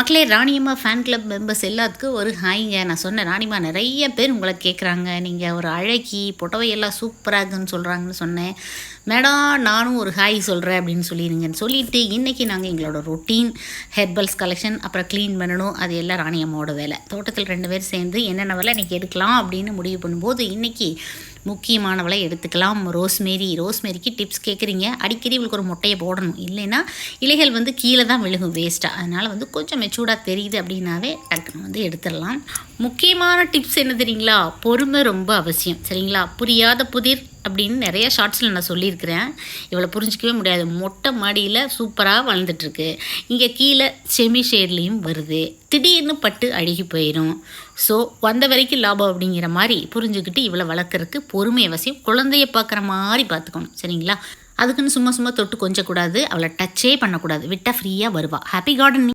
மக்களே ராணியம்மா fan club members எல்லாத்துக்கும் ஒரு ஹாய்ங்க நான் சொன்னேன் ராணிம்மா நிறைய பேர் உங்களை கேட்குறாங்க நீங்கள் ஒரு அழகி புடவையெல்லாம் சூப்பராக இருக்குன்னு சொல்கிறாங்கன்னு சொன்னேன். மேடம் நானும் ஒரு ஹாய் சொல்கிறேன் அப்படின்னு சொல்லிடுங்கன்னு சொல்லிவிட்டு இன்றைக்கி நாங்கள் எங்களோட ரொட்டீன் ஹெர்பல்ஸ் கலெக்ஷன் அப்புறம் க்ளீன் பண்ணணும். அது எல்லாம் ராணியம்மாவோட வேலை. தோட்டத்தில் ரெண்டு பேர் சேர்ந்து என்னென்ன வேலை இன்றைக்கி எடுக்கலாம் அப்படின்னு முடிவு பண்ணும்போது இன்றைக்கி முக்கியமானவளை எடுத்துக்கலாம். ரோஸ்மேரி ரோஸ்மேரிக்கு டிப்ஸ் கேட்குறீங்க அடிக்கடி இவளுக்கு ஒரு முட்டையை போடணும். இல்லைன்னா இலைகள் வந்து கீழே தான் விழுகும் வேஸ்ட்டாக அதனால் வந்து கொஞ்சம் மெச்சூர்டாக தெரியுது அப்படின்னாவே டக்குன்னு வந்து எடுத்துடலாம். முக்கியமான டிப்ஸ் என்ன தெரியுங்களா? பொறுமை ரொம்ப அவசியம். சரிங்களா? புரியாத புதிர் அப்படின்னு நிறைய ஷார்ட்ஸில் நான் சொல்லியிருக்கிறேன். இவளை புரிஞ்சிக்கவே முடியாது. மொட்டை மாடியில் சூப்பராக வளர்ந்துட்டுருக்கு. இங்கே கீழே செமி ஷேட்லேயும் வருது. திடீர்னு பட்டு அழுகி போயிடும் ஸோ வந்த வரைக்கும் லாபம் அப்படிங்கிற மாதிரி புரிஞ்சுக்கிட்டு இவளை வளர்க்குறதுக்கு பொறுமை அவசியம் குழந்தைய பார்க்குற மாதிரி பார்த்துக்கணும். சரிங்களா? அதுக்குன்னு சும்மா சும்மா தொட்டு கொஞ்சக்கூடாது. அவளை டச்சே பண்ணக்கூடாது. விட்டால் ஃப்ரீயாக வருவாள் ஹாப்பி கார்டனிங்